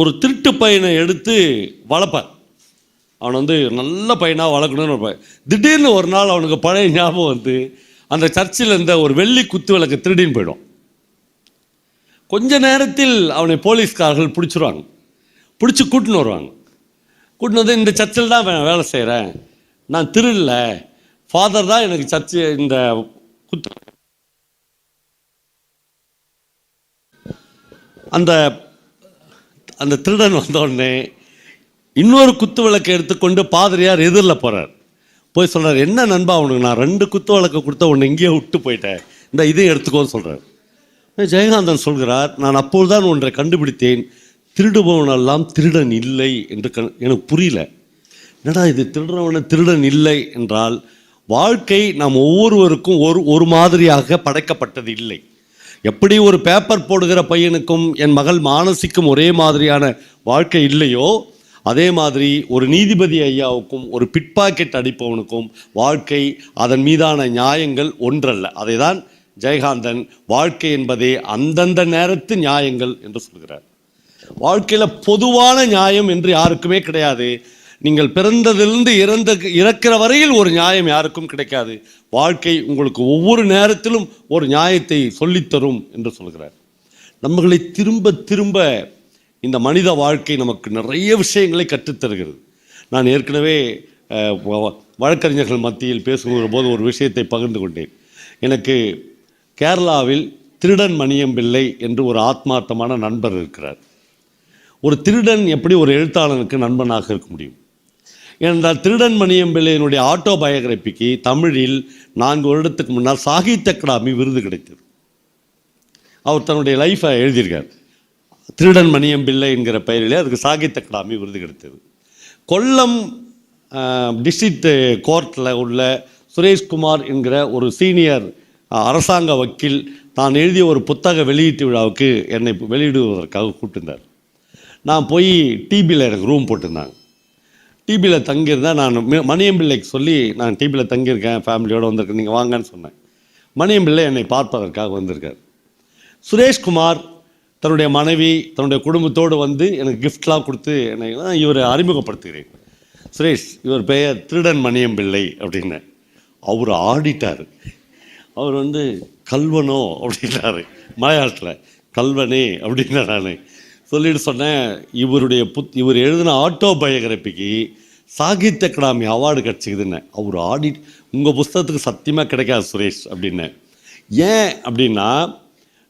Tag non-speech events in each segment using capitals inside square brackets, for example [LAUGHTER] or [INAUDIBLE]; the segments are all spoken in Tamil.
ஒரு திருட்டு பையனை எடுத்து வளர்ப்பேன். அவனை வந்து நல்ல பையனாக வளர்க்கணும்னு இருப்பேன் திடீர்னு ஒரு நாள் அவனுக்கு பழைய ஞாபகம் வந்து அந்த சர்ச்சில் இருந்த ஒரு வெள்ளி குத்து விளக்கு திருடின்னு போயிடும். கொஞ்ச நேரத்தில் அவனை போலீஸ்காரர்கள் பிடிச்சிருவாங்க. பிடிச்சி கூட்டின்னு வருவாங்க. கூட்டின்னு வந்து இந்த சர்ச்சில் தான் வேலை செய்கிறேன் நான் திருடல. ஃபாதர் தான் எனக்கு சர்ச்சு இந்த குத்து அந்த அந்த திருடன் வந்தோடனே இன்னொரு குத்து விளக்கை எடுத்துக்கொண்டு பாதிரியார் எதிரில் போகிறார் போய் சொல்கிறார் என்ன நண்பா அவனுக்கு நான் ரெண்டு குத்து விளக்கு கொடுத்த உன்னை இங்கேயே விட்டு போயிட்டேன். இந்த இதையும் எடுத்துக்கோன்னு சொல்கிறார் ஜெயகாந்தன் சொல்கிறார் நான் அப்போதுதான் ஒன்றை கண்டுபிடித்தேன். திருடுபவனெல்லாம் திருடன் இல்லை என்று கண் எனக்கு புரியல. என்னடா இது? திருடுறவனை திருடன் இல்லை என்றால் வாழ்க்கை நாம் ஒவ்வொருவருக்கும் ஒரு ஒரு மாதிரியாக படைக்கப்பட்டது இல்லை. எப்படி ஒரு பேப்பர் போடுகிற பையனுக்கும் என் மகள் மானசிக்கும் ஒரே மாதிரியான வாழ்க்கை இல்லையோ அதே மாதிரி ஒரு நீதிபதி ஐயாவுக்கும் ஒரு பிட்பாக்கெட் அடிப்பவனுக்கும் வாழ்க்கை அதன் மீதான நியாயங்கள் ஒன்றல்ல. அதை தான் ஜெயகாந்தன் வாழ்க்கை என்பதே அந்தந்த நேரத்து நியாயங்கள் என்று சொல்கிறார். வாழ்க்கையில் பொதுவான நியாயம் என்று யாருக்குமே கிடையாது. நீங்கள் பிறந்ததிலிருந்து இறந்த இறக்கிற வரையில் ஒரு நியாயம் யாருக்கும் கிடைக்காது. வாழ்க்கை உங்களுக்கு ஒவ்வொரு நேரத்திலும் ஒரு நியாயத்தை சொல்லித்தரும் என்று சொல்கிறார். நம்மளை திரும்ப திரும்ப இந்த மனித வாழ்க்கை நமக்கு நிறைய விஷயங்களை கற்றுத்தருகிறது. நான் ஏற்கனவே வ- வழக்கறிஞர்கள் மத்தியில் பேசுகிற போது ஒரு விஷயத்தை பகிர்ந்து கொண்டேன். எனக்கு கேரளாவில் திருடன் மணியம்பிள்ளை என்று ஒரு ஆத்மார்த்தமான நண்பர் இருக்கிறார். ஒரு திருடன் எப்படி ஒரு எழுத்தாளனுக்கு நண்பனாக இருக்க முடியும்? ஏனென்றால் திருடன் மணியம்பிள்ளையினுடைய ஆட்டோ பயோகிராபிக்கு தமிழில் நான்கு வருடத்துக்கு முன்னால் சாகித்ய அகாடமி விருது கிடைத்தது. அவர் தன்னுடைய லைஃப்பை எழுதியிருக்கார். திருடன் மணியம்பிள்ளை என்கிற பெயரிலே அதுக்கு சாகித்ய அகாடமி விருது கிடைத்தது. கொல்லம் டிஸ்ட்ரிக்ட் கோர்ட்டில் உள்ள சுரேஷ்குமார் என்கிற ஒரு சீனியர் அரசாங்க வக்கீல் தான் எழுதிய ஒரு புத்தக வெளியீட்டு விழாவுக்கு என்னை வெளியிடுவதற்காக கூப்பிட்டிருந்தார். நான் போய் டிபியில் எனக்கு ரூம் போட்டிருந்தாங்க. டிபியில் தங்கியிருந்தேன் நான் மணியம்பிள்ளைக்கு சொல்லி நான் டிபியில் தங்கியிருக்கேன் ஃபேமிலியோடு வந்திருக்கேன் நீங்கள் வாங்கன்னு சொன்னேன். மணியம்பிள்ளை என்னை பார்ப்பதற்காக வந்திருக்கார். சுரேஷ்குமார் தன்னுடைய மனைவி தன்னுடைய குடும்பத்தோடு வந்து எனக்கு கிஃப்ட்லாம் கொடுத்து என்னை இவரை அறிமுகப்படுத்துகிறேன். சுரேஷ் இவர் பெயர் திருடன் மணியம்பிள்ளை அப்படின்னு. அவர் ஆடிட்டார். அவர் வந்து கல்வனோ அப்படின்னாரு. மலையாளத்தில் கல்வனே அப்படின்னா நான். சொல்லிட்டு சொன்னேன் இவருடைய புத் இவர் எழுதின ஆட்டோ பயோகிராபிக்கு சாகித்ய அகாடமி அவார்டு கிடச்சிக்குதுன்னு. அவர் ஆடி உங்கள் புஸ்தகத்துக்கு சத்தியமாக கிடைக்காது சுரேஷ் அப்படின்னு. ஏன் அப்படின்னா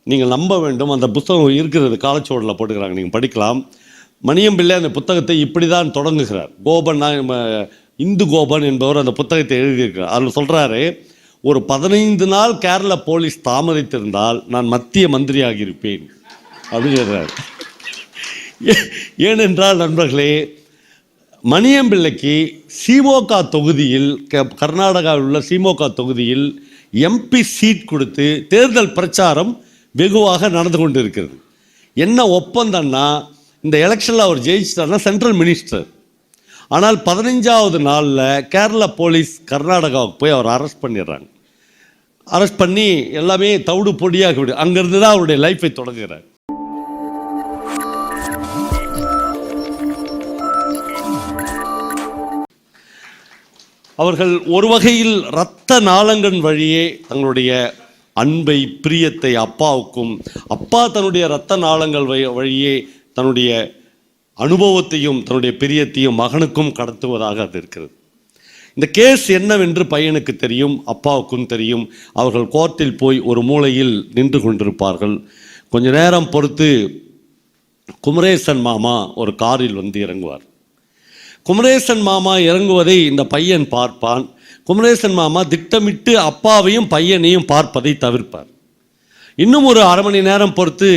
நீங்கள் நம்ப வேண்டும் அந்த புத்தகம் இருக்கிறது காலச்சோடில் போட்டுக்கிறாங்க நீங்கள் படிக்கலாம். மணியம்பிள்ளை அந்த புத்தகத்தை இப்படி தான் தொடங்குகிறார். கோபன் நம்ம இந்து கோபன் என்பவர் அந்த புத்தகத்தை எழுதியிருக்கிறார். அதில் சொல்கிறாரு ஒரு பதினைந்து நாள் கேரள போலீஸ் தாமதித்திருந்தால் நான் மத்திய மந்திரியாகி இருப்பேன் அப்படின்னு சொல்கிறார் [LAUGHS] ஏனென்றால் நண்பர்களே மணியம்பிள்ளைக்கு சிமோகா தொகுதியில் க- கர்நாடகாவில் உள்ள சிமோகா தொகுதியில் எம்பி சீட் கொடுத்து தேர்தல் பிரச்சாரம் வெகுவாக நடந்து கொண்டு இருக்கிறது என்ன ஒப்பந்தம்னா இந்த எலெக்ஷனில் அவர் ஜெயிச்சிட்டார்னா சென்ட்ரல் மினிஸ்டர். ஆனால் பதினஞ்சாவது நாளில் கேரளா போலீஸ் கர்நாடகாவுக்கு போய் அவர் அரெஸ்ட் பண்ணிடுறாங்க. அரெஸ்ட் பண்ணி எல்லாமே தவிடு பொடியாக விடு அங்கேருந்து தான் அவருடைய லைஃப்பை தொடங்குகிறார். அவர்கள் ஒரு வகையில் இரத்த நாளங்கள் வழியே தங்களுடைய அன்பை பிரியத்தை அப்பாவுக்கும் அப்பா தன்னுடைய இரத்த நாளங்கள் வழி- வழியே தன்னுடைய அனுபவத்தையும் தன்னுடைய பிரியத்தையும் மகனுக்கும் கடத்துவதாக அது இருக்கிறது. இந்த கேஸ் என்னவென்று பையனுக்கு தெரியும் அப்பாவுக்கும் தெரியும். அவர்கள் கோர்ட்டில் போய் ஒரு மூலையில் நின்று கொண்டிருப்பார்கள். கொஞ்ச நேரம் பொறுத்து குமரேசன் மாமா ஒரு காரில் வந்து இறங்குவார். குமரேசன் மாமா இறங்குவதை இந்த பையன் பார்ப்பான். குமரேசன் மாமா திட்டமிட்டு அப்பாவையும் பையனையும் பார்ப்பதை தவிர்ப்பார். இன்னும் ஒரு அரை மணி நேரம் பொறுத்து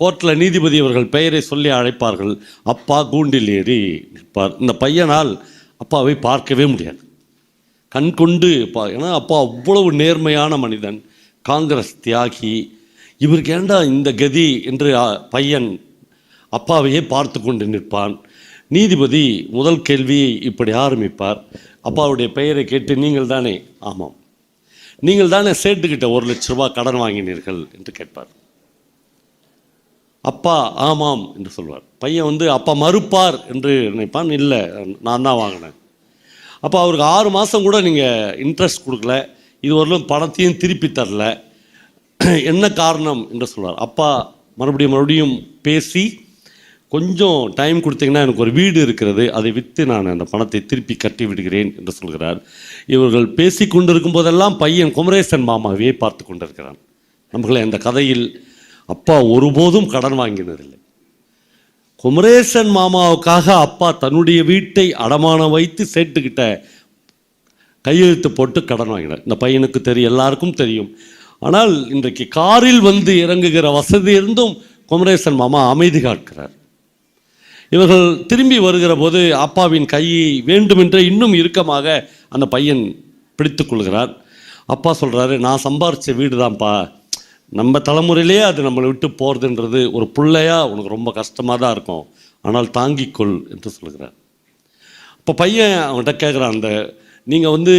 கோர்ட்டில் நீதிபதி அவர்கள் பெயரை சொல்லி அழைப்பார்கள். அப்பா கூண்டில் ஏறி நிற்பார். இந்த பையனால் அப்பாவை பார்க்கவே முடியாது. கண் கொண்டு பா ஏன்னா அப்பா அவ்வளவு நேர்மையான மனிதன். காங்கிரஸ் தியாகி. இவருக்கு ஏண்டா இந்த கதி என்று பையன் அப்பாவையே பார்த்து கொண்டு நிற்பான். நீதிபதி முதல் கேள்வியை இப்படி ஆரம்பிப்பார். அப்பாவுடைய பெயரை கேட்டு நீங்கள் தானே? ஆமாம். நீங்கள் தானே சேட்டுக்கிட்ட ஒரு லட்ச ரூபாய் கடன் வாங்கினீர்கள் என்று கேட்பார். அப்பா ஆமாம் என்று சொல்வார். பையன் வந்து அப்பா மறுப்பார் என்று நினைப்பான். இல்லை நான் தான் வாங்கினேன். அப்போ அவருக்கு ஆறு மாதம் கூட நீங்கள் இன்ட்ரெஸ்ட் கொடுக்கல. இதுவரையிலும் பணத்தையும் திருப்பி தரல. [CLEARS THROAT] என்ன காரணம்? என்று சொல்வார். அப்பா மறுபடியும் மறுபடியும் பேசி கொஞ்சம் டைம் கொடுத்தீங்கன்னா எனக்கு ஒரு வீடு இருக்கிறது அதை விற்று நான் அந்த பணத்தை திருப்பி கட்டி விடுகிறேன் என்று சொல்கிறார். இவர்கள் பேசி கொண்டிருக்கும் போதெல்லாம் பையன் குமரேசன் மாமாவே பார்த்து கொண்டிருக்கிறான். நம்மளை அந்த கதையில் அப்பா ஒருபோதும் கடன் வாங்கினதில்லை. குமரேசன் மாமாவுக்காக அப்பா தன்னுடைய வீட்டை அடமானம் வைத்து சேட்டுக்கிட்ட கையெழுத்து போட்டு கடன் வாங்கினார். இந்த பையனுக்கு தெரியும் எல்லாருக்கும் தெரியும். ஆனால் இன்றைக்கு காரில் வந்து இறங்குகிற வசதி இருந்தும் குமரேசன் மாமா அமைதி காக்கிறார். இவர்கள் திரும்பி வருகிற போது அப்பாவின் கையை வேண்டுமென்றே இன்னும் இறுக்கமாக அந்த பையன் பிடித்து கொள்கிறார். அப்பா சொல்கிறாரு நான் சம்பாரித்த வீடு தான்ப்பா நம்ம தலைமுறையிலேயே அது நம்மளை விட்டு போகிறதுன்றது ஒரு பிள்ளையா உனக்கு ரொம்ப கஷ்டமாக தான் இருக்கும். ஆனால் தாங்கிக்கொள் என்று சொல்கிறார் இப்போ பையன் அவன்கிட்ட கேட்குறான் அந்த நீங்கள் வந்து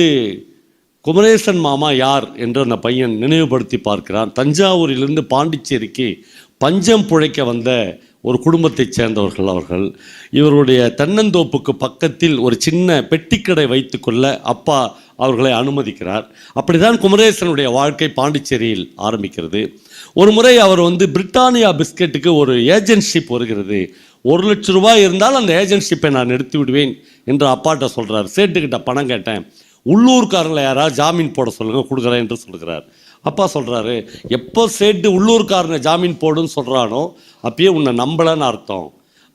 குமரேசன் மாமா யார்? என்று அந்த பையன் நினைவுபடுத்தி பார்க்கிறான். தஞ்சாவூரிலிருந்து பாண்டிச்சேரிக்கு பஞ்சம் புழைக்க வந்த ஒரு குடும்பத்தைச் சேர்ந்தவர்கள் அவர்கள் இவருடைய தென்னந்தோப்புக்கு பக்கத்தில் ஒரு சின்ன பெட்டிக்கடை வைத்துக்கொள்ள அப்பா அவர்களை அனுமதிக்கிறார். அப்படிதான் குமரேசனுடைய வாழ்க்கை பாண்டிச்சேரியில் ஆரம்பிக்கிறது. ஒரு முறை அவர் வந்து பிரிட்டானியா பிஸ்கெட்டுக்கு ஒரு ஏஜென்ட்ஷிப் வருகிறது. ஒரு லட்ச ரூபாய் இருந்தால் அந்த ஏஜென்ட்ஷிப்பை நான் எடுத்து விடுவேன் என்று அப்பாட்ட சொல்கிறார் சேட்டுக்கிட்ட பணம் கேட்டேன். உள்ளூர்காரங்களை யாராவது ஜாமீன் போட சொல்லுங்க கொடுக்குறேன் என்று சொல்கிறார் அப்பா சொல்கிறாரு எப்போ சேட்டு உள்ளூர்காரனை ஜாமீன் போடுன்னு சொல்கிறானோ அப்பயே உன்னை நம்பலைன்னு அர்த்தம்.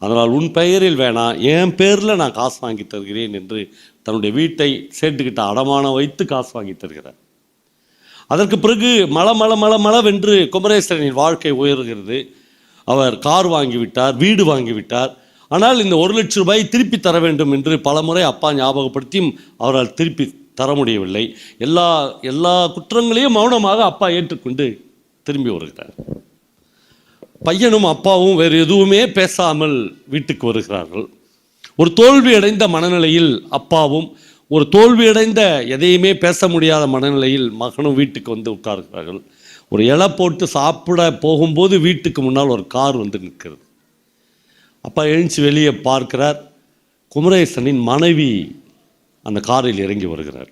அதனால் உன் பெயரில் வேணாம் என் பேரில் நான் காசு வாங்கி தருகிறேன் என்று தன்னுடைய வீட்டை சேட்டுக்கிட்ட அடமானம் வைத்து காசு வாங்கி தருகிறார். அதற்கு பிறகு மல மல மல மளவென்று குமரேஸ்வரனின் வாழ்க்கை உயர்கிறது. அவர் கார் வாங்கிவிட்டார் வீடு வாங்கிவிட்டார் ஆனால் இந்த ஒரு லட்ச ரூபாய் திருப்பி தர வேண்டும் என்று பலமுறை அப்பா ஞாபகப்படுத்தியும் அவரால் திருப்பி தர முடியவில்லை. எல்லா எல்லா குற்றங்களையும் மௌனமாக அப்பா ஏற்றுக்கொண்டு திரும்பி வருகிறார். பையனும் அப்பாவும் வேறு எதுவுமே பேசாமல் வீட்டுக்கு வருகிறார்கள். ஒரு தோல்வி அடைந்த மனநிலையில் அப்பாவும் ஒரு தோல்வியடைந்த எதையுமே பேச முடியாத மனநிலையில் மகனும் வீட்டுக்கு வந்து உட்கார்கிறார்கள். ஒரு இலை போட்டு சாப்பிட போகும்போது வீட்டுக்கு முன்னால் ஒரு கார் வந்து நிற்கிறது. அப்பா எழுந்து வெளியே பார்க்கிறார். குமரேசனின் மனைவி அந்த காரில் இறங்கி வருகிறார்.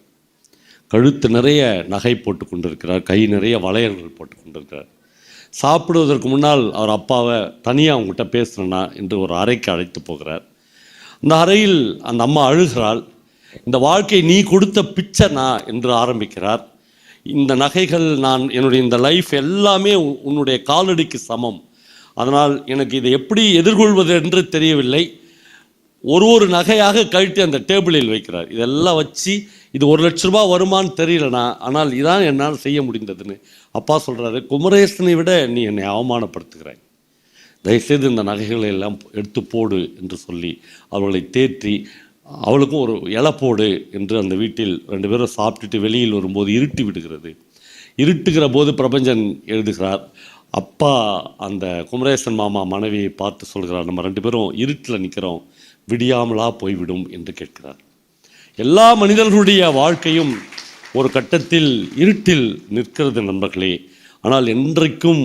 கழுத்து நிறைய நகை போட்டு கொண்டிருக்கிறார். கை நிறைய வளையல்கள் போட்டு கொண்டிருக்கிறார். சாப்பிடுவதற்கு முன்னால் அவர் அப்பாவை தனியாக அவங்ககிட்ட பேசுகிறேன்னா என்று ஒரு அறைக்கு அழைத்து போகிறார். அந்த அறையில் அந்த அம்மா அழுகிறாள். இந்த வாழ்க்கை நீ கொடுத்த பிச்சைனா என்று ஆரம்பிக்கிறார். இந்த நகைகள் நான் என்னுடைய இந்த லைஃப் எல்லாமே உ- உன்னுடைய காலடிக்கு சமம். அதனால் எனக்கு இதை எப்படி எதிர்கொள்வது என்று தெரியவில்லை. ஒரு ஒரு நகையாக கழட்டி அந்த டேபிளில் வைக்கிறார். இதெல்லாம் வச்சு இது ஒரு லட்ச ரூபா வருமான்னு தெரியலனா ஆனால் இதான் என்னால் செய்ய முடிந்ததுன்னு அப்பா சொல்கிறாரு குமரேசனை விட நீ என்னை அவமானப்படுத்துகிறாய். தயவுசெய்து இந்த நகைகளை எல்லாம் எடுத்து போடு என்று சொல்லி அவர்களை தேற்றி அவளுக்கும் ஒரு இழப்போடு போடு என்று அந்த வீட்டில் ரெண்டு பேரும் சாப்பிட்டுட்டு வெளியில் வரும்போது இருட்டி விடுகிறது. இருட்டுகிற போது பிரபஞ்சன் எழுதுகிறார் அப்பா அந்த குமரேசன் மாமா மனைவியை பார்த்து சொல்கிறார் நம்ம ரெண்டு பேரும் இருட்டில் நிற்கிறோம் விடியாமலா போய்விடும் என்று கேட்கிறார். எல்லா மனிதர்களுடைய வாழ்க்கையும் ஒரு கட்டத்தில் இருட்டில் நிற்கிறது நண்பர்களே. ஆனால் என்றைக்கும்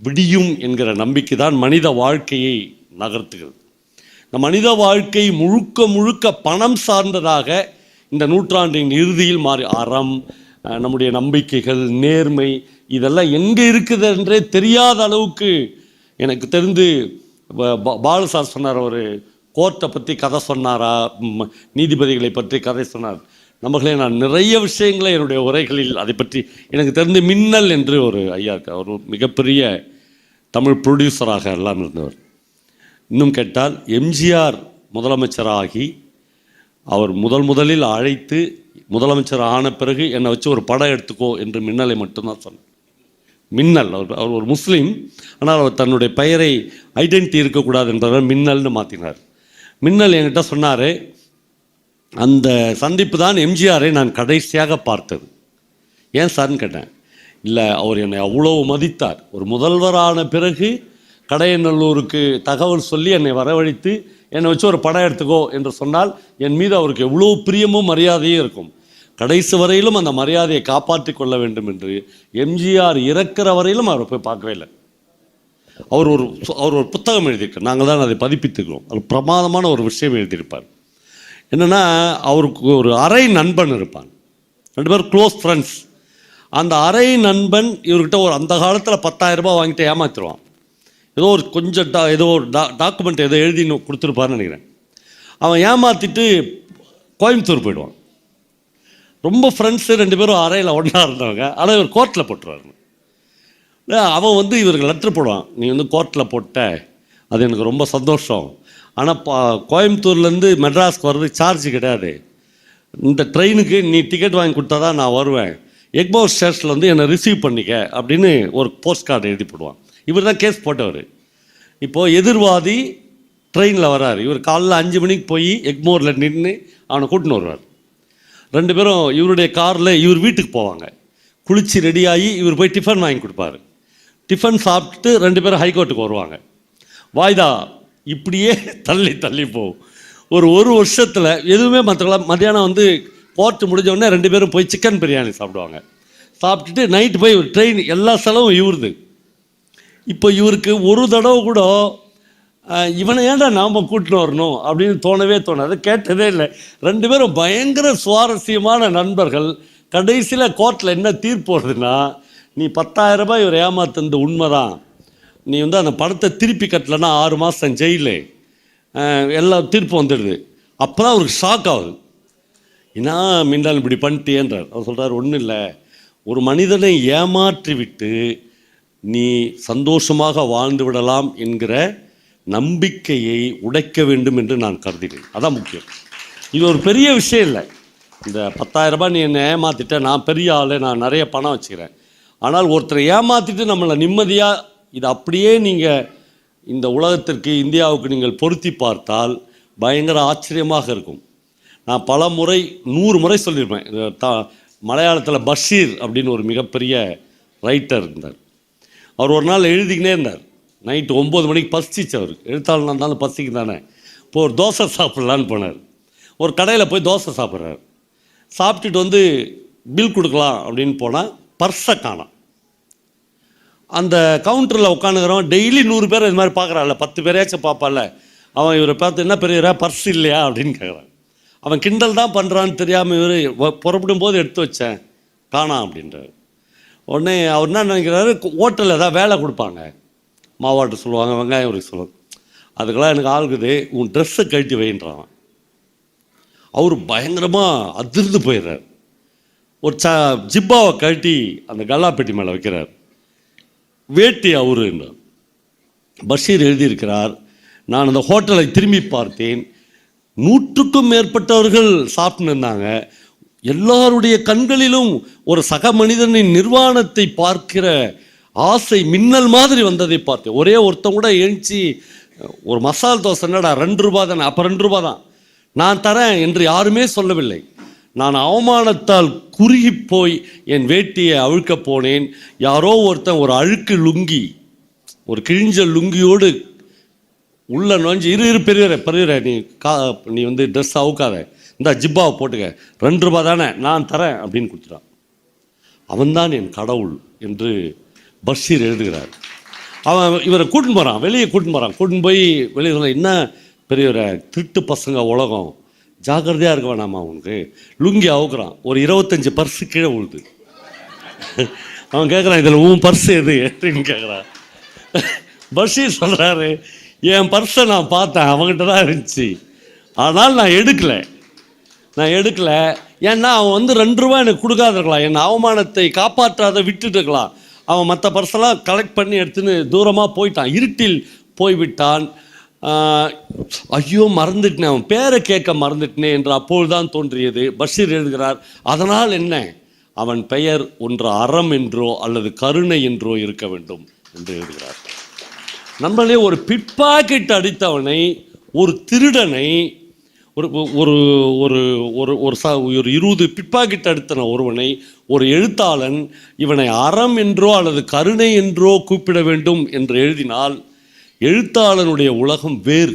விடியும் என்கிற நம்பிக்கை தான் மனித வாழ்க்கையை நகர்த்துகிறது. இந்த மனித வாழ்க்கை முழுக்க முழுக்க பணம் சார்ந்ததாக இந்த நூற்றாண்டின் இறுதியில் மாறி அறம் நம்முடைய நம்பிக்கைகள் நேர்மை இதெல்லாம் எங்கே இருக்குது என்றே தெரியாத அளவுக்கு எனக்கு தெரிந்து ப- பா- சொன்னார் ஒரு கோர்ட்டை பற்றி கதை சொன்னாரா நீதிபதிகளை பற்றி கதை சொன்னார். நம்மளே நான் நிறைய விஷயங்களை என்னுடைய உரைகளில் அதை பற்றி எனக்கு தெரிந்து மின்னல் என்று ஒரு ஐயா அவர் ஒரு மிகப்பெரிய தமிழ் ப்ரொடியூசராக எல்லாம் இருந்தவர். இன்னும் கேட்டால் எம்ஜிஆர் முதலமைச்சராகி அவர் முதல் முதலில் அழைத்து முதலமைச்சர் ஆன பிறகு என்னை வச்சு ஒரு படம் எடுத்துக்கோ என்று மின்னலை மட்டும்தான் சொன்னார் மின்னல். அவர் அவர் ஒரு முஸ்லீம் ஆனால் அவர் தன்னுடைய பெயரை ஐடென்டிட்டி இருக்கக்கூடாது என்பதால் மின்னல்னு மாற்றினார் மின்னல் என்கிட்ட சொன்னார் அந்த சந்திப்பு தான் எம்ஜிஆரை நான் கடைசியாக பார்த்தது. ஏன் சார்னு கேட்டேன். இல்லை அவர் என்னை அவ்வளோ மதித்தார். ஒரு முதல்வரான பிறகு கடையநல்லூருக்கு தகவல் சொல்லி என்னை வரவழைத்து என்னை வச்சு ஒரு படம் எடுத்துக்கோ என்று சொன்னால் என் மீது அவருக்கு எவ்வளோ பிரியமும் மரியாதையும் இருக்கும். கடைசி வரையிலும் அந்த மரியாதையை காப்பாற்றி கொள்ள வேண்டும் என்று எம்ஜிஆர் இறக்கிற வரையிலும் அவரை போய் பார்க்கவே இல்லை. அவர் ஒரு அவர் ஒரு புத்தகம் எழுதியிருக்கார். நாங்கள் தான் அதை பதிப்பித்துக்கிறோம். அது பிரமாதமான ஒரு விஷயம் எழுதியிருப்பார். என்னென்னா அவருக்கு ஒரு அரை நண்பன் இருப்பான். ரெண்டு பேரும் க்ளோஸ் ஃப்ரெண்ட்ஸ் அந்த அரை நண்பன் இவர்கிட்ட ஒரு அந்த காலத்தில் பத்தாயிரம் ரூபாய் வாங்கிட்டு ஏமாத்திடுவான் ஏதோ ஒரு கொஞ்சம் டா ஏதோ ஒரு டா டாக்குமெண்ட் ஏதோ எழுதி கொடுத்துருப்பார்னு நினைக்கிறேன். அவன் ஏமாற்றிட்டு கோயம்புத்தூர் போயிடுவான். ரொம்ப ஃப்ரெண்ட்ஸு ரெண்டு பேரும் அறையில் ஒன்றா இருந்தவங்க. ஆனால் இவர் கோர்ட்டில் போட்டுருவாரு. அவன் வந்து இவருக்கு லெட்ரு போடுவான். நீ வந்து கோர்ட்டில் போட்ட. அது எனக்கு ரொம்ப சந்தோஷம். ஆனால் பா கோயம்புத்தூர்லேருந்து மெட்ராஸ்க்கு வர்றது சார்ஜ் கிடையாது. இந்த ட்ரெயினுக்கு நீ டிக்கெட் வாங்கி கொடுத்தா தான் நான் வருவேன். எக்மோர் ஸ்டேஷனில் வந்து என்னை ரிசீவ் பண்ணிக்க அப்படின்னு ஒரு போஸ்ட் கார்டு எழுதி போடுவான். இவர் தான் கேஸ் போட்டவர். இப்போது எதிர்வாதி ட்ரெயினில் வராரு. இவர் காலைல அஞ்சு மணிக்கு போய் எக்மோரில் நின்று அவனை கூட்டின்னு வருவார். ரெண்டு பேரும் இவருடைய காரில் இவர் வீட்டுக்கு போவாங்க. குளிச்சு ரெடியாகி இவர் போய் டிஃபன் வாங்கி கொடுப்பாரு. டிஃபன் சாப்பிட்டு ரெண்டு பேரும் ஹைகோர்ட்டுக்கு வருவாங்க. வாய்தா இப்படியே [LAUGHS] தள்ளி தள்ளி போகும். ஒரு ஒரு வருஷத்தில் எதுவுமே மற்ற மத்தியானம் வந்து கோர்ட்டு முடிஞ்சோடனே ரெண்டு பேரும் போய் சிக்கன் பிரியாணி சாப்பிடுவாங்க. சாப்பிட்டுட்டு நைட்டு போய் ட்ரெயின் எல்லா செலவும் இவருது. இப்போ இவருக்கு ஒரு தடவை கூட இவனை ஏன்டா நாம் கூட்டின்னு வரணும் அப்படின்னு தோணவே தோணாது. கேட்டதே இல்லை. ரெண்டு பேரும் பயங்கர சுவாரஸ்யமான நண்பர்கள். கடைசியில் கோர்ட்டில் என்ன தீர்ப்பு வருதுன்னா நீ பத்தாயிரம் ரூபாய் இவர் ஏமாத்துனது உண்மைதான். நீ வந்து அந்த படத்தை திருப்பி கட்டலைன்னா ஆறு மாதம் ஜெயிலு. எல்லா தீர்ப்பு வந்துடுது. அப்போ தான் அவருக்கு ஷாக் ஆகுது. என்ன மிண்டால் இப்படி பண்ணிட்டேன்றார் அவர் சொல்கிறார் ஒன்றும் இல்லை. ஒரு மனிதனை ஏமாற்றி விட்டு நீ சந்தோஷமாக வாழ்ந்து விடலாம் என்கிற நம்பிக்கையை உடைக்க வேண்டும் என்று நான் கருதுகிறேன். அதான் முக்கியம். இது ஒரு பெரிய விஷயம் இல்லை. இந்த பத்தாயிரம் ரூபாய் நீ என்னை ஏமாற்றிட்ட நான் பெரிய ஆளு நான் நிறைய பணம் வச்சுக்கிறேன். ஆனால் ஒருத்தரை ஏமாற்றிட்டு நம்மளை நிம்மதியாக இது அப்படியே நீங்கள் இந்த உலகத்திற்கு இந்தியாவுக்கு நீங்கள் பொருத்தி பார்த்தால் பயங்கர ஆச்சரியமாக இருக்கும். நான் பல முறை நூறு முறை சொல்லியிருப்பேன். இது த மலையாளத்தில் பஷீர் அப்படின்னு ஒரு மிகப்பெரிய ரைட்டர் இருந்தார். அவர் ஒரு நாள் எழுதிக்கினே இருந்தார். நைட்டு ஒம்பது மணிக்கு பசிச்சு அவர். எழுத்தாளனாக இருந்தாலும் பசிக்கு தானே இப்போ ஒரு தோசை சாப்பிட்லான்னு போனார். ஒரு கடையில் போய் தோசை சாப்பிட்றாரு. சாப்பிட்டுட்டு வந்து பில் கொடுக்கலாம் அப்படின்னு போனால் பர்ஸை காணும். அந்த கவுண்டரில் உட்காந்துக்கிறவன் டெய்லி நூறு பேர் இது மாதிரி பார்க்குறாள் பத்து பேரையாச்சும் பார்ப்பால அவன் இவரை பார்த்து என்ன பெரியரா பர்ஸ் இல்லையா அப்படின்னு கேட்குறான் அவன் கிண்டல் தான் பண்ணுறான்னு தெரியாமல் இவர் புறப்படும் போது எடுத்து வச்சேன். காணாம் அப்படின்றார். உடனே அவர் என்ன நினைக்கிறாரு? ஹோட்டலில் ஏதாவது வேலை கொடுப்பாங்க. மாவாட்ட சொல்லுவாங்க வெங்காயம் உரிக்க சொல்லுவாங்க. அதுக்கெல்லாம் எனக்கு ஆளுக்குது உன் ட்ரெஸ்ஸை கழட்டி வைன்றான். அவர் பயங்கரமாக அதிர்ந்து போயிடுறார். ஒரு ச ஜிப்பாவை கழட்டி அந்த கல்லாப்பெட்டி மேலே வைக்கிறார். வேட்டி அவரு பஷீர் எழுதியிருக்கிறார் நான் அந்த ஹோட்டலை திரும்பி பார்த்தேன். நூற்றுக்கும் மேற்பட்டவர்கள் சாப்பிட்டு இருந்தாங்க. எல்லாருடைய கண்களிலும் ஒரு சக மனிதனின் நிர்வாணத்தை பார்க்கிற ஆசை மின்னல் மாதிரி வந்ததை பார்த்தேன். ஒரே ஒருத்தன் கூட எழுச்சி ஒரு மசால் தோசை என்னடா ரெண்டு ரூபா தானே அப்போ ரெண்டு ரூபா தான். நான் தரேன் என்று யாருமே சொல்லவில்லை. நான் அவமானத்தால் குறுகி போய் என் வேட்டியை அழுக்கப் போனேன். யாரோ ஒருத்தன் ஒரு அழுக்கு லுங்கி ஒரு கிழிஞ்ச லுங்கியோடு உள்ள நுழைஞ்சு இரு இரு பெரியவரே பெரியவரே நீ கா நீ வந்து ட்ரெஸ் அவுக்காத. இந்த ஜிப்பாவை போட்டுக்க. ரெண்டு ரூபா தானே நான் தரேன் அப்படின்னு கொடுத்துட்டான். அவன்தான் என் கடவுள் என்று பஷீர் எழுதுகிறார். அவன் இவரை கூட்டின்னு போகிறான் வெளியே கூட்டின்னு போகிறான் கூட்டின்னு போய் வெளியே சொல்ல என்ன பெரியவரை திருட்டு பசங்க உலகம். ஜாக்கிரதையாக இருக்க வேணாமா அவனுக்கு லுங்கி அவுக்குறான். ஒரு இருபத்தஞ்சி பர்ஸு கீழே விழுது. அவன் கேட்குறான் இதில் உன் பர்ஸ் எது? அப்படின்னு கேட்குறான் பஷீர் சொல்கிறாரு என் பர்ஸை நான் பார்த்தேன் அவன்கிட்ட தான் இருந்துச்சு. அதனால் நான் எடுக்கலை. நான் எடுக்கலை. ஏன்னா அவன் வந்து ரெண்டு ரூபா எனக்கு கொடுக்காதிருக்கலாம். என் அவமானத்தை காப்பாற்றாத விட்டுட்டு இருக்கலாம். அவன் மற்ற பர்செல்லாம் கலெக்ட் பண்ணி எடுத்துன்னு தூரமாக போயிட்டான். இருட்டில் போய்விட்டான். ஐயோ மறந்துட்டேன். அவன் பேரை கேட்க மறந்துட்டேனே என்று அப்பொழுதுதான் தோன்றியது. பஷீர் எழுதுகிறார் அதனால் என்ன? அவன் பெயர் ஒன்று அறம் என்றோ அல்லது கருணை என்றோ இருக்க வேண்டும் என்று எழுதுகிறார். நம்மளே ஒரு பிட்பாக்கெட் அடித்தவனை ஒரு திருடனை ஒரு ஒரு ஒரு ஒரு ஒரு ச ஒரு இருபது பிட்பாக்கெட் அடுத்தன ஒருவனை ஒரு எழுத்தாளன் இவனை அறம் என்றோ அல்லது கருணை என்றோ கூப்பிட வேண்டும் என்று எழுதினால் எழுத்தாளனுடைய உலகம் வேறு.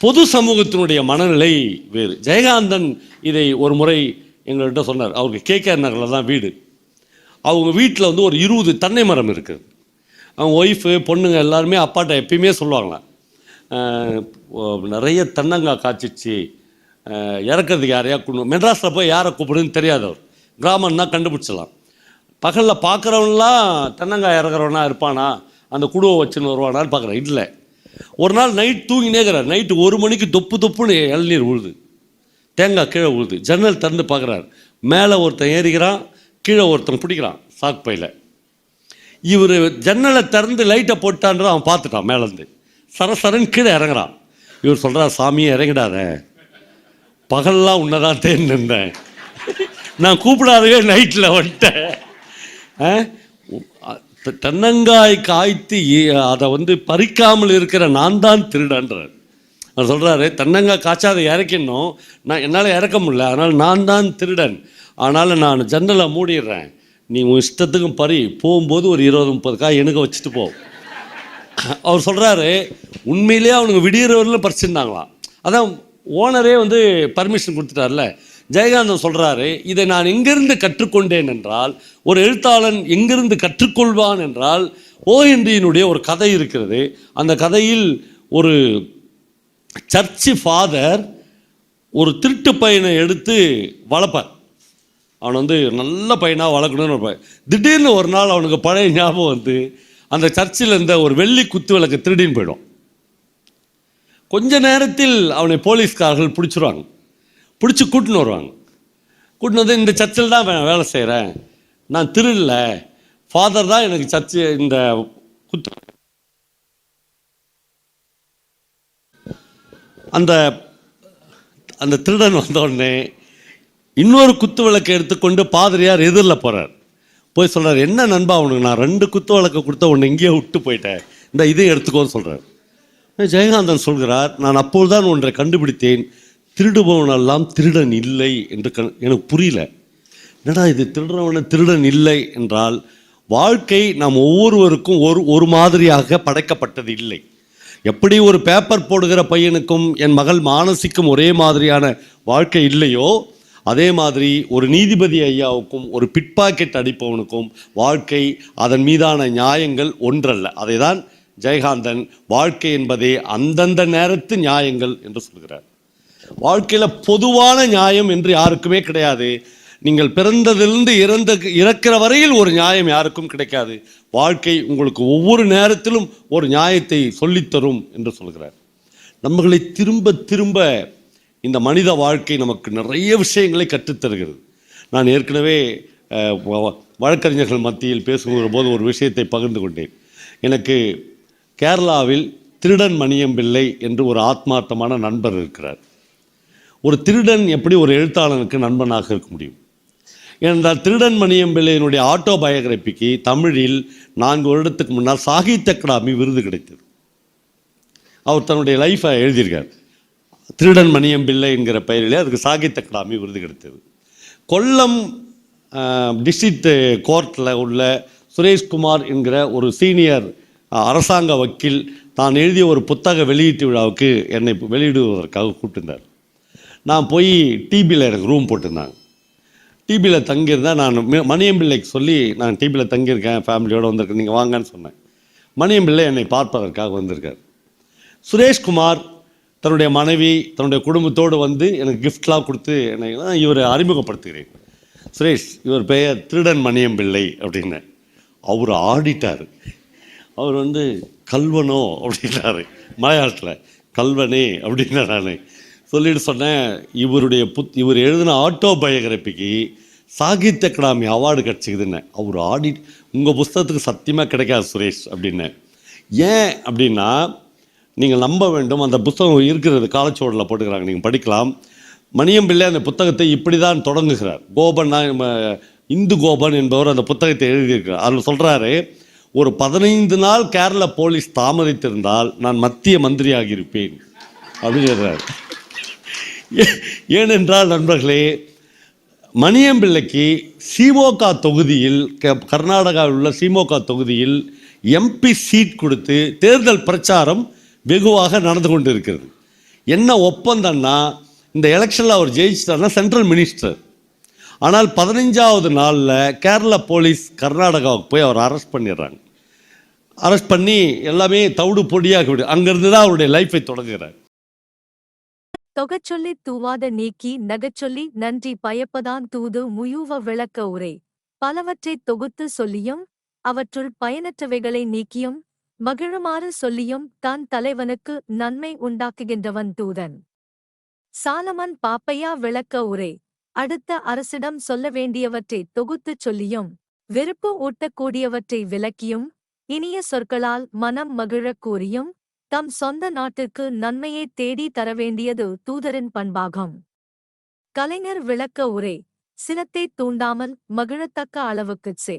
பொது சமூகத்தினுடைய மனநிலை வேறு. ஜெயகாந்தன் இதை ஒரு முறை எங்கள்கிட்ட சொன்னார். அவருக்கு கே. கே. நகரில் தான் வீடு. அவங்க வீட்டில் வந்து ஒரு இருபது தென்னை மரம் இருக்குது அவங்க ஒய்ஃபு பொண்ணுங்க எல்லாருமே அப்பாட்ட எப்பயுமே சொல்லுவாங்களாம். நிறைய தென்னங்காய் காய்ச்சிச்சு. இறக்கிறதுக்கு யாரையா கொண்டு மெட்ராஸில் போய் யாரை கூப்பிடுன்னு தெரியாதவர். கிராமம்னா கண்டுபிடிச்சலாம் பகலில் பார்க்குறவன்லாம் தென்னங்காய் இறக்குறவனா இருப்பானா? அந்த குடுவை வச்சுன்னு வருவானான்னு பார்க்குறேன். இல்லை. ஒரு நாள் நைட் தூங்கினேங்கிறார் நைட்டு ஒரு மணிக்கு தொப்பு தொப்புன்னு இளநீர் உழுது. தேங்காய் கீழே உழுது. ஜன்னல் திறந்து பார்க்குறாரு. மேலே ஒருத்தன் ஏறிக்கிறான் கீழே ஒருத்தன் பிடிக்கிறான். சாக் பையில். இவர் ஜன்னலை திறந்து லைட்டை போட்டான்றதை அவன் பார்த்துட்டான் மேலேருந்து. சரசரன் கீழே இறங்குறான். இவர் சொல்கிறார் சாமியை இறங்கிடாத. பகல்லாம் உன்னதான் தேர்ந்து இருந்தேன் நான் கூப்பிடாதவே நைட்டில் வந்துட்டேன். ஆ? தென்னங்காய் காய்த்து அதை வந்து பறிக்காமல் இருக்கிற நான் தான் திருடன்றார் அவர் சொல்கிறாரு தென்னங்காய் காய்ச்சாத இறக்கணும் நான் என்னால் இறக்க முடியல. அதனால் நான் தான் திருடன். அதனால் நான் ஜன்னலை மூடிடுறேன். நீ உன் இஷ்டத்துக்கும் பறி போகும்போது ஒரு இருபது முப்பது காய் எனக்கு வச்சுட்டு போ. அவர் சொல்கிறாரு உண்மையிலேயே அவனுங்க விடியறவரில் பறிச்சிருந்தாங்களாம். அதான் ஓனரே வந்து பர்மிஷன் கொடுத்துட்டார்ல. ஜெயகாந்தன் சொல்கிறாரு இதை நான் எங்கிருந்து கற்றுக்கொண்டேன் என்றால் ஒரு எழுத்தாளன் எங்கிருந்து கற்றுக்கொள்வான் என்றால் ஓஎன்டியினுடைய ஒரு கதை இருக்கிறது. அந்த கதையில் ஒரு சர்ச்சு ஃபாதர் ஒரு திருட்டு பையனை எடுத்து வளர்ப்பார். அவன் வந்து நல்ல பையனாக வளர்க்கணும்னு இருப்பான் திடீர்னு ஒரு நாள் அவனுக்கு பழைய ஞாபகம் வந்து அந்த சர்ச்சில் இருந்த ஒரு வெள்ளி குத்து விளக்கு திருடின்னு போயிடும். கொஞ்ச நேரத்தில் அவனை போலீஸ்காரர்கள் பிடிச்சிருவாங்க. பிடிச்சி கூட்டின்னு வருவாங்க. கூட்டின்னு வந்து இந்த சர்ச்சில் தான் வேலை செய்கிறேன் நான் திருடல. ஃபாதர் தான் எனக்கு சர்ச்சு இந்த குத்து அந்த அந்த திருடன் வந்தோடனே இன்னொரு குத்து விளக்கை எடுத்துக்கொண்டு பாதிரியார் எதிரில் போகிறார் போய் சொல்கிறார் என்ன நண்பா உனக்கு? நான் ரெண்டு குத்து விளக்கு கொடுத்த உன்னை இங்கேயே விட்டு போயிட்டேன். இந்த இதையும் எடுத்துக்கோன்னு சொல்கிறார் ஜெயகாந்தன் சொல்கிறார் நான் அப்போதுதான் ஒன்றை கண்டுபிடித்தேன். திருடுபவனெல்லாம் திருடன் இல்லை என்று கண் எனக்கு புரியல. என்னடா இது? திருடுறவன திருடன் இல்லை என்றால் வாழ்க்கை நாம் ஒவ்வொருவருக்கும் ஒரு ஒரு மாதிரியாக படைக்கப்பட்டது இல்லை. எப்படி ஒரு பேப்பர் போடுகிற பையனுக்கும் என் மகள் மானசிக்கும் ஒரே மாதிரியான வாழ்க்கை இல்லையோ அதே மாதிரி ஒரு நீதிபதி ஐயாவுக்கும் ஒரு பிட்பாக்கெட் அடிப்பவனுக்கும் வாழ்க்கை அதன் மீதான நியாயங்கள் ஒன்றல்ல. அதை தான் ஜெயகாந்தன் வாழ்க்கை என்பதே அந்தந்த நேரத்து நியாயங்கள் என்று சொல்கிறார். வாழ்க்கையில் பொதுவான நியாயம் என்று யாருக்குமே கிடையாது. நீங்கள் பிறந்ததிலிருந்து இறந்த இறக்கிற வரையில் ஒரு நியாயம் யாருக்கும் கிடைக்காது. வாழ்க்கை உங்களுக்கு ஒவ்வொரு நேரத்திலும் ஒரு நியாயத்தை சொல்லித்தரும் என்று சொல்கிறார். நம்மளை திரும்ப திரும்ப இந்த மனித வாழ்க்கை நமக்கு நிறைய விஷயங்களை கற்றுத்தருகிறது. நான் ஏற்கனவே வ- வழக்கறிஞர்கள் மத்தியில் பேசுகிற போது ஒரு விஷயத்தை பகிர்ந்து கொண்டேன். எனக்கு கேரளாவில் திருடன் மணியம்பிள்ளை என்று ஒரு ஆத்மார்த்தமான நண்பர் இருக்கிறார். ஒரு திருடன் எப்படி ஒரு எழுத்தாளனுக்கு நண்பனாக இருக்க முடியும்? ஏனென்றால் திருடன் மணியம்பிள்ளையினுடைய ஆட்டோ பயோகிராபிக்கு தமிழில் நான்கு வருடத்துக்கு முன்னால் சாகித்ய அகாடமி விருது கிடைத்தது. அவர் தன்னுடைய லைஃப்பை எழுதியிருக்கார். திருடன் மணியம்பிள்ளை என்கிற பெயரிலே அதுக்கு சாகித்ய அகாடமி விருது கிடைத்தது. கொல்லம் டிஸ்ட்ரிக்ட் கோர்ட்டில் உள்ள சுரேஷ்குமார் என்கிற ஒரு சீனியர் அரசாங்க வக்கீல் தான் எழுதிய ஒரு புத்தக வெளியீட்டு விழாவுக்கு என்னை வெளியிடுவதற்காக கூப்பிட்டுருந்தார். நான் போய் டிபியில் எனக்கு ரூம் போட்டிருந்தாங்க. டிபியில் தங்கியிருந்தேன் நான் மணியம்பிள்ளைக்கு சொல்லி நான் டிபியில் தங்கியிருக்கேன் ஃபேமிலியோடு வந்திருக்கேன் நீங்கள் வாங்கன்னு சொன்னேன். மணியம்பிள்ளை என்னை பார்ப்பதற்காக வந்திருக்கார். சுரேஷ்குமார் தன்னுடைய மனைவி தன்னுடைய குடும்பத்தோடு வந்து எனக்கு கிஃப்ட்லாம் கொடுத்து என்னை நான் இவரை அறிமுகப்படுத்துகிறேன். சுரேஷ் இவர் பெயர் திருடன் மணியம்பிள்ளை அப்படின்னு அவர் ஆடிட்டார். அவர் வந்து கல்வனோ அப்படின்னாரு மலையாளத்தில் கல்வனே அப்படின்னா நான். சொல்லிட்டு சொன்னேன் இவருடைய புத் இவர் எழுதின ஆட்டோ பயோகிராபிக்கு சாகித்ய அகாடமி அவார்டு கிடச்சிக்குதுன்னு. அவர் ஆடிட் உங்கள் புஸ்தகத்துக்கு சத்தியமாக கிடைக்காது சுரேஷ் அப்படின்னு ஏன் அப்படின்னா நீங்கள் நம்ப வேண்டும் அந்த புத்தகம் இருக்கிறது காலச்சோடில் போட்டுக்கிறாங்க. நீங்கள் படிக்கலாம். மணியம்பிள்ளை அந்த புத்தகத்தை இப்படி தான் தொடங்குகிறார். கோபன் நம்ம இந்து கோபன் என்பவர் அந்த புத்தகத்தை எழுதியிருக்கிறார். அதில் சொல்கிறாரு ஒரு பதினைந்து நாள் கேரள போலீஸ் தாமதித்திருந்தால் நான் மத்திய மந்திரியாக இருப்பேன் அப்படின்னு ஏ- ஏனென்றால் நண்பர்களே மணியம்பிள்ளைக்கு சிமோகா தொகுதியில் க- கர்நாடகாவில் உள்ள சிமோகா தொகுதியில் எம்பி சீட் கொடுத்து தேர்தல் பிரச்சாரம் வெகுவாக நடந்து கொண்டு இருக்கிறது என்ன ஒப்பந்தம்னா இந்த எலெக்ஷனில் அவர் ஜெயிச்சிட்டார்னா சென்ட்ரல் மினிஸ்டர். ஆனால் பதினஞ்சாவது நாளில் கேரள போலீஸ் கர்நாடகாவுக்கு போய் அவர் அரெஸ்ட் பண்ணிடுறாங்க. அரெஸ்ட் பண்ணி எல்லாமே தவிடு பொடியாக்கி விடு. தான் அவருடைய லைஃபை தொடங்குகிறார். தொகச்சொல்லி தூவாத நீக்கி நகச்சொல்லி நன்றி பயப்பதான் தூது முயூவ விளக்க உரை. பலவற்றைத் தொகுத்து சொல்லியும் அவற்றுள் பயனற்றவைகளை நீக்கியும் மகிழுமாறு சொல்லியும் தன் தலைவனுக்கு நன்மை உண்டாக்குகின்றவன் தூதன். சாலமன் பாப்பையா விளக்க உரை. அடுத்த அரசிடம் சொல்ல வேண்டியவற்றை தொகுத்துச் சொல்லியும் வெறுப்பு ஊட்டக்கூடியவற்றை விளக்கியும் இனிய சொற்களால் மனம் மகிழக் கூறியும் தம் சொந்த நாட்டிற்கு நன்மையைத் தேடி தரவேண்டியது தூதரின் பண்பாகும். கலைஞர் விளக்க உரை சினத்தைத் தூண்டாமல் மகிழத்தக்க அளவுக்குச் சே.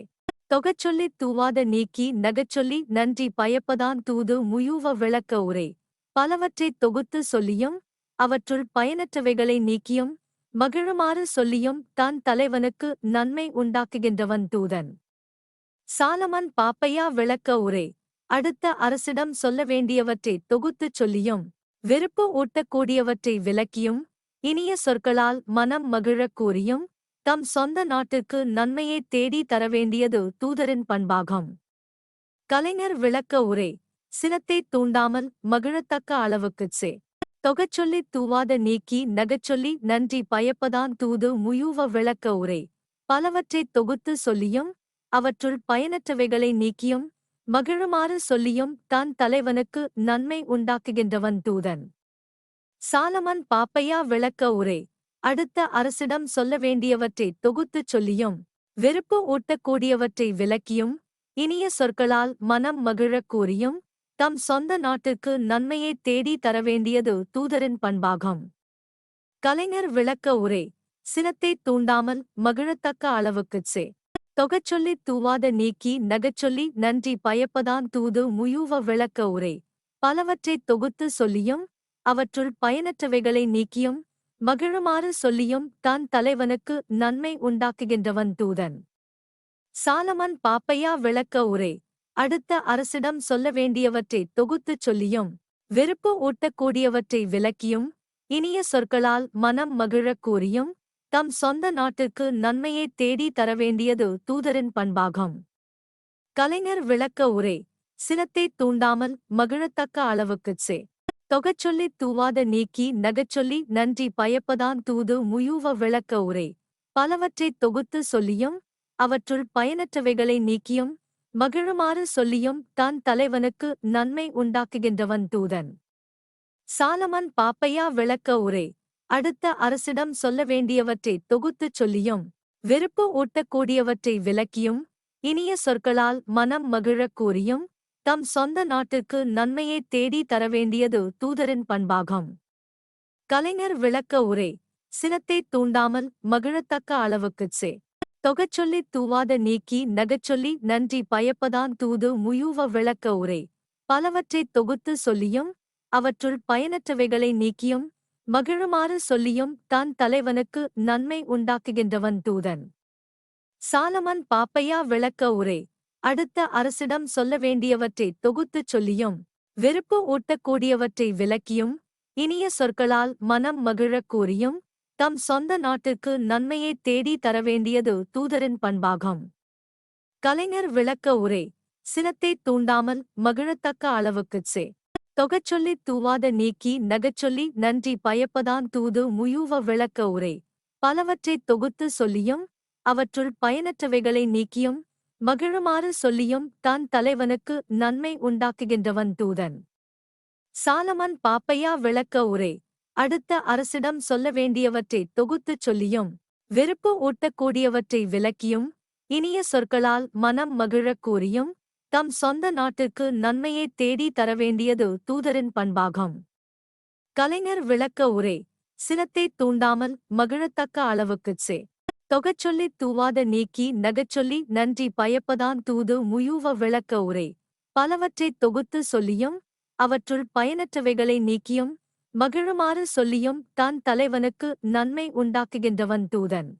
தொகச்சொல்லித் தூவாத நீக்கி நகச்சொல்லி நன்றி பயப்பதான் தூது முயூவ விளக்க உரை. பலவற்றைத் தொகுத்து சொல்லியும் அவற்றுள் பயனற்றவைகளை நீக்கியும் மகிழுமாறு சொல்லியும் தன் தலைவனுக்கு நன்மை உண்டாக்குகின்றவன் தூதன். சாலமன் பாப்பையா விளக்க உரை. அடுத்த அரசிடம் சொல்ல வேண்டியவற்றை தொகுத்துச் சொல்லியும் வெறுப்பு ஊட்டக்கூடியவற்றை விளக்கியும் இனிய சொற்களால் மனம் மகிழக் கூறியும் தம் சொந்த நாட்டிற்கு நன்மையைத் தேடி தரவேண்டியது தூதரின் பண்பாகும். கலைஞர் விளக்க உரை. சினத்தைத் தூண்டாமல் மகிழத்தக்க அளவுக்குச் சே. தொகச்சொல்லித் தூவாத நீக்கி நகச்சொல்லி நன்றி பயப்பதான் தூது முயூவ விளக்க உரை. பலவற்றைத் தொகுத்து சொல்லியும் அவற்றுள் பயனற்றவைகளை நீக்கியும் மகிழுமாறு சொல்லியும் தன் தலைவனுக்கு நன்மை உண்டாக்குகின்றவன் தூதன். சாலமன் பாப்பையா விளக்க உரை. அடுத்த அரசிடம் சொல்ல வேண்டியவற்றை தொகுத்துச் சொல்லியும் வெறுப்பு ஊட்டக்கூடியவற்றை விளக்கியும் இனிய சொற்களால் மனம் மகிழக் கூறியும் தம் சொந்த நாட்டிற்கு நன்மையைத் தேடி தரவேண்டியது தூதரின் பண்பாகும். கலைஞர் விளக்க உரை. சினத்தைத் தூண்டாமல் மகிழத்தக்க அளவுக்குச் சே தொகச்சொல்லித் தூவாத நீக்கி நகச்சொல்லி நன்றி பயப்பதான் தூது முயூவ விளக்க உரை. பலவற்றைத் தொகுத்து சொல்லியும் அவற்றுள் பயனற்றவைகளை நீக்கியும் மகிழுமாறு சொல்லியும் தான் தலைவனுக்கு நன்மை உண்டாக்குகின்றவன் தூதன். சாலமன் பாப்பையா விளக்க உரை. அடுத்த அரசிடம் சொல்ல வேண்டியவற்றை தொகுத்துச் சொல்லியும் வெறுப்பு ஊட்டக்கூடியவற்றை விளக்கியும் இனிய சொற்களால் மனம் மகிழக் கூறியும் தம் சொந்த நாட்டிற்கு நன்மையைத் தேடி தரவேண்டியது தூதரின் பண்பாகும். கலைஞர் விளக்க உரை சினத்தை தூண்டாமல் மகிழத்தக்க அளவுக்குச் சே தொகச்சொல்லித் தூவாத நீக்கி நகச்சொல்லி நன்றி பயப்பதான் தூது முயூவ விளக்க உரை. பலவற்றைத் தொகுத்து சொல்லியும் அவற்றுள் பயனற்றவைகளை நீக்கியும் மகிழுமாறு சொல்லியும் தான் தலைவனுக்கு நன்மை உண்டாக்குகின்றவன் தூதன். சாலமன் பாப்பையா விளக்க உரை அடுத்த அரசிடம் சொல்ல வேண்டியவற்றை தொகுத்துச் சொல்லியும் வெறுப்பு ஊட்டக்கூடியவற்றை விளக்கியும் இனிய சொற்களால் மனம் மகிழக் கூறியும் தம் சொந்த நாட்டிற்கு நன்மையைத் தேடி தரவேண்டியது தூதரின் பண்பாகும். கலைஞர் விளக்க உரை சினத்தைத் தூண்டாமல் மகிழத்தக்க அளவுக்குச் சே. தொகச்சொல்லித் தூவாத நீக்கி நகச்சொல்லி நன்றி பயப்பதான் தூது முயூவ விளக்க உரை. பலவற்றைத் தொகுத்து சொல்லியும் அவற்றுள் பயனற்றவைகளை நீக்கியும் மகிழுமாறு சொல்லியும் தன் தலைவனுக்கு நன்மை உண்டாக்குகின்றவன் தூதன். சாலமன் பாப்பையா விளக்க உரை. அடுத்த அரசிடம் சொல்ல வேண்டியவற்றை தொகுத்துச் சொல்லியும் வெறுப்பு ஊட்டக்கூடியவற்றை விளக்கியும் இனிய சொற்களால் மனம் மகிழக் கூறியும் தம் சொந்த நாட்டிற்கு நன்மையைத் தேடி தரவேண்டியது தூதரின் பண்பாகும். கலைஞர் விளக்க உரை. சினத்தைத் தூண்டாமல் மகிழத்தக்க அளவுக்குச் சே தொகச்சொல்லித் தூவாத நீக்கி நகச்சொல்லி நன்றி பயப்பதான் தூது முயூவ விளக்க உரை. பலவற்றைத் தொகுத்து சொல்லியும் அவற்றுள் பயனற்றவைகளை நீக்கியும் மகிழுமாறு சொல்லியும் தான் தலைவனுக்கு நன்மை உண்டாக்குகின்றவன் தூதன். சாலமன் பாப்பையா விளக்க உரை. அடுத்த அரசிடம் சொல்ல வேண்டியவற்றை தொகுத்துச் சொல்லியும் வெறுப்பு ஊட்டக்கூடியவற்றை விளக்கியும் இனிய சொற்களால் மனம் மகிழக் கூறியும் தம் சொந்த நாட்டிற்கு நன்மையைத் தேடி தரவேண்டியது தூதரின் பண்பாகும். கலைஞர் விளக்க உரை சினத்தை தூண்டாமல் மகிழத்தக்க அளவுக்குச் சே தொகச்சொல்லித் தூவாத நீக்கி நகச்சொல்லி நன்றி பயப்பதான் தூது முயூவ விளக்க உரை. பலவற்றைத் தொகுத்து சொல்லியும் அவற்றுள் பயனற்றவைகளை நீக்கியும் மகிழுமாறு சொல்லியும் தான் தலைவனுக்கு நன்மை உண்டாக்குகின்றவன் தூதன்.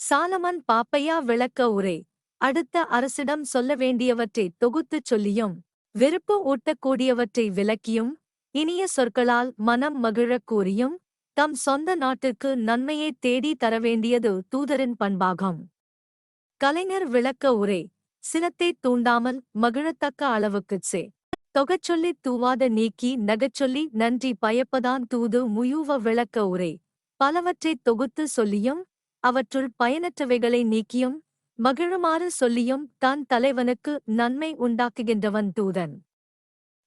சாலமன் பாப்பையா விளக்க உரை அடுத்த அரசிடம் சொல்ல வேண்டியவற்றை தொகுத்துச் சொல்லியும் வெறுப்பு ஊட்டக்கூடியவற்றை விளக்கியும் இனிய சொற்களால் மனம் மகிழக் கூறியும் தம் சொந்த நாட்டிற்கு நன்மையைத் தேடி தரவேண்டியது தூதரின் பண்பாகும். கலைஞர் விளக்க உரை சினத்தை தூண்டாமல் மகிழத்தக்க அளவுக்குச் சே. தொகச்சொல்லி தூவாத நீக்கி நகச்சொல்லி நன்றி பயப்பதான் தூது முயூவ விளக்க உரை. பலவற்றைத் தொகுத்து சொல்லியும் அவற்றுள் பயனற்றவைகளை நீக்கியும் மகிழுமாறு சொல்லியும் தன் தலைவனுக்கு நன்மை உண்டாக்குகின்றவன் தூதன்.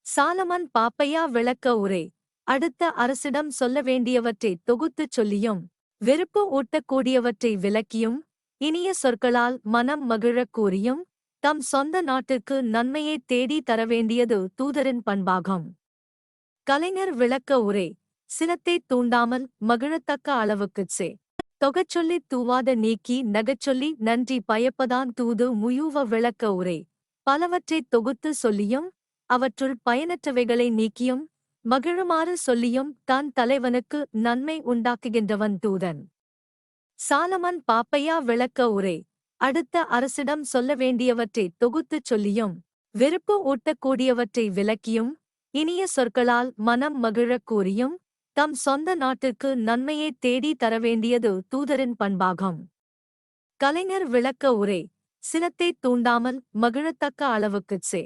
சாலமன் பாப்பையா விளக்க உரை. அடுத்த அரசிடம் சொல்ல வேண்டியவற்றைத் தொகுத்துச் சொல்லியும் வெறுப்பு ஊட்டக்கூடியவற்றை விளக்கியும் இனிய சொற்களால் மனம் மகிழக் கூறியும் தம் சொந்த நாட்டிற்கு நன்மையைத் தேடி தரவேண்டியது தூதரின் பண்பாகும். கலைஞர் விளக்க உரை. சினத்தைத் தூண்டாமல் மகிழத்தக்க அளவுக்குச் சே தொகச்சொல்லி தூவாத நீக்கி நகச்சொல்லி நன்றி பயப்பதான் தூது முயூவ விளக்க உரை. பலவற்றைத் தொகுத்து சொல்லியும் அவற்றுள் பயனற்றவைகளை நீக்கியும் மகிழுமாறு சொல்லியும் தான் தலைவனுக்கு நன்மை உண்டாக்குகின்றவன் தூதன். சாலமன் பாப்பையா விளக்க உரை. அடுத்த அரசிடம் சொல்ல வேண்டியவற்றைத் தொகுத்துச் சொல்லியும் வெறுப்பு ஊட்டக்கூடியவற்றை விளக்கியும் இனிய சொற்களால் மனம் மகிழக் கூறியும் தம் சொந்த நாட்டிற்கு நன்மையைத் தேடி தரவேண்டியது தூதரின் பண்பாகும். கலைஞர் விளக்க உரை சினத்தை தூண்டாமல் மகிழத்தக்க அளவுக்குச் சே